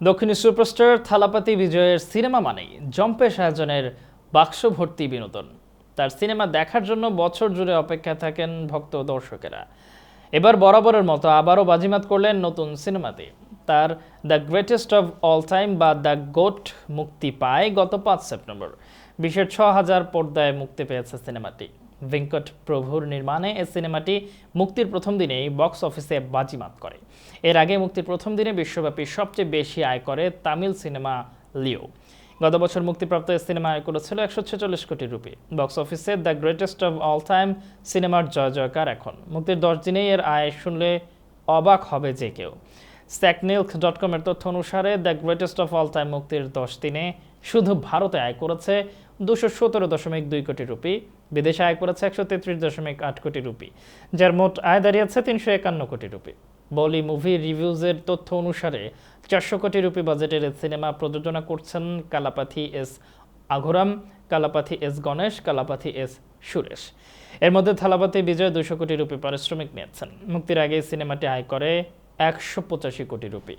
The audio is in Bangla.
দক্ষিণী সুপারস্টার থালাপাতি বিজয়ের সিনেমা মানেই জম্পেশ আয়োজনের বাক্স ভর্তি বিনোদন। তার সিনেমা দেখার জন্য বছর জুড়ে অপেক্ষায় থাকেন ভক্ত দর্শকেরা। এবার বরাবরের মতো আবারও বাজিমাত করলেন নতুন সিনেমাতে। তার the greatest of all time বা দ্য গোট মুক্তি পায় গত পাঁচ সেপ্টেম্বর। বিশ্বের ছ হাজার পর্দায় মুক্তি পেয়েছে সিনেমাটি। ভেঙ্কট প্রভুর নির্মাণে এই সিনেমাটি মুক্তির প্রথম দিনেই বক্স অফিসে বাজিমাত করে। এর আগে মুক্তির প্রথম দিনে বিশ্বব্যাপী সবচেয়ে বেশি আয় করে তামিল সিনেমা লিও। গত বছর মুক্তিপ্রাপ্ত সিনেমা আয় করেছিল একশো ছেচল্লিশ কোটি রুপি। বক্স অফিসে the greatest of all time সিনেমার জয় জয়কার এখন। মুক্তির দশ দিনেই এর আয় শুনলে অবাক হবে যে কেউ। স্যাকনিল্ক ডট কমের তথ্য অনুসারে the greatest of all time মুক্তির দশ দিনে শুধু ভারতে আয় করেছে দুশো সতেরো দশমিক দুই কোটি রুপি, বিদেশে আয় করেছে একশো তেত্রিশ দশমিক আট কোটি রুপি, যার মোট আয় দাঁড়িয়েছে তিনশো একান্ন কোটি রুপি। বলি মুভি রিভিউজের তথ্য অনুসারে চারশো কোটি রুপি বাজেটের সিনেমা প্রযোজনা করছেন Kalpathi S Aghoram Kalpathi S Ganesh, Kalpathi S Suresh. এর মধ্যে থালাপাতি বিজয় দুশো কোটি রুপি পারিশ্রমিক নিয়েছেন। মুক্তির আগে সিনেমাটি আয় করে একশো পঁচাশি কোটি রুপি।